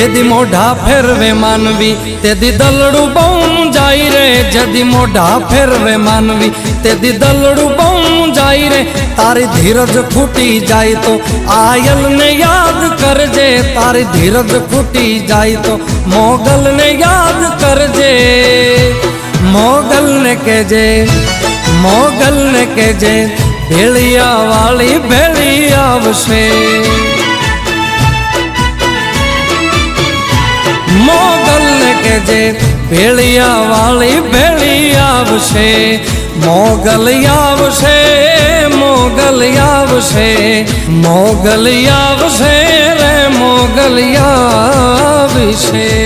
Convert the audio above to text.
જેદી મોઢા ફેરવે માનવી, તેદી દલડું બહુ જાય રે. જેદી મોઢા ફેરવે માનવી, તેદી દલડું બહુ જાય રે. તારી ધીરજ ફૂટી જાય તો આયલને યાદ કરજે. તારી ધીરજ ફૂટી જાય તો મોગલને યાદ કરજે. મોગલને કહેજે મોગલને કહેજે ભેળિયા વાળી ભેળી આવશે. કેજે ભેળિયા વાળી ભેળી આવશે મોગલ આવશે મોગલ આવશે મોગલ આવશે રે મોગલ આવશે.